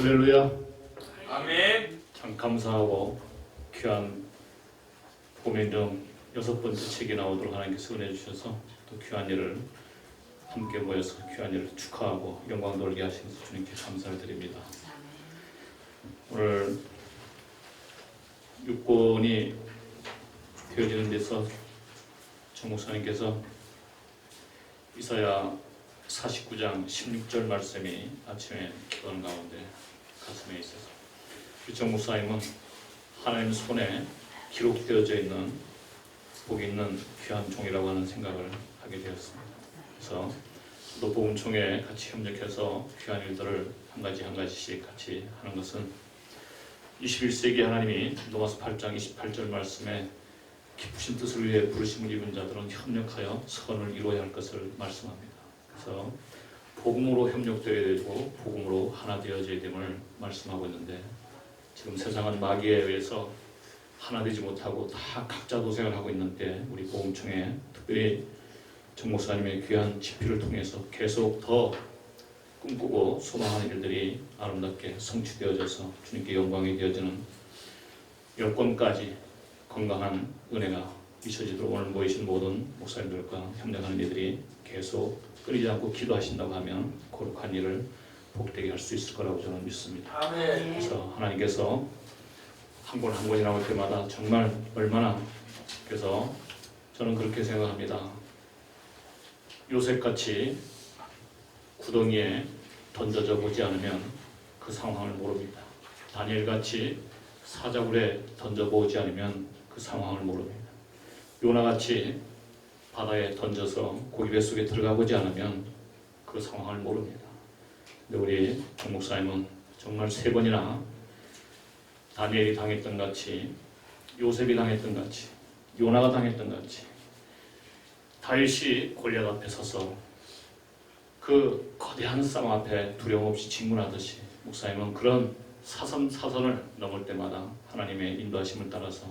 할렐루야. 아멘. 참 감사하고 귀한 복음행정 여섯 번째 책이 나오도록 하나님께서 은혜 주셔서 또 귀한 일을 함께 모여서 귀한 일을 축하하고 영광 돌게 하시면서 주님께 감사를 드립니다. 오늘 육권이 되어지는 데서 정 목사님께서 이사야 49장 16절 말씀이 아침에 기도하는 가운데 가슴에 있어서 유정 목사님은 하나님 손에 기록되어져 있는 복 있는 귀한 종이라고 하는 생각을 하게 되었습니다. 그래서 노복음총회 같이 협력해서 귀한 일들을 한 가지 한 가지씩 같이 하는 것은 21세기 하나님이 로마서 8장 28절 말씀에 기쁘신 뜻을 위해 부르심을 입은 자들은 협력하여 선을 이루어야 할 것을 말씀합니다. 그래서 복음으로 협력되어야 되고 복음으로 하나 되어져야 됨을 말씀하고 있는데 지금 세상은 마귀에 의해서 하나 되지 못하고 다 각자 도생을 하고 있는데 우리 보험청에 특별히 정 목사님의 귀한 집필을 통해서 계속 더 꿈꾸고 소망하는 일들이 아름답게 성취되어져서 주님께 영광이 되어지는 열권까지 건강한 은혜가 미쳐지도록 오늘 모이신 모든 목사님들과 협력하는 이들이 계속 끊이지 않고 기도하신다고 하면 거룩한 일을 복되게 할 수 있을 거라고 저는 믿습니다. 아멘. 그래서 하나님께서 한 권 한 권이 나올 때마다 정말 얼마나 그래서 저는 그렇게 생각합니다. 요셉같이 구덩이에 던져져 보지 않으면 그 상황을 모릅니다. 다니엘같이 사자굴에 던져보지 않으면 그 상황을 모릅니다. 요나같이 바다에 던져서 고기 뱃속에 들어가 보지 않으면 그 상황을 모릅니다. 근데 우리 정 목사님은 정말 세 번이나 다니엘이 당했던 같이 요셉이 당했던 같이 요나가 당했던 같이 다윗이 골리앗 앞에 서서 그 거대한 싸움 앞에 두려움 없이 진군하듯이 목사님은 그런 사선 사선을 넘을 때마다 하나님의 인도하심을 따라서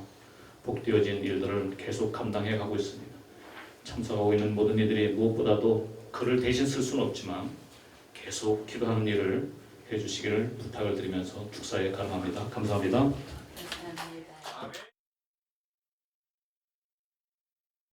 복되어진 일들을 계속 감당해 가고 있습니다. 참석하고 있는 모든 이들이 무엇보다도 그를 대신 쓸 수는 없지만 계속 기도하는 일을 해주시기를 부탁을 드리면서 축사에. 감사합니다. 감사합니다.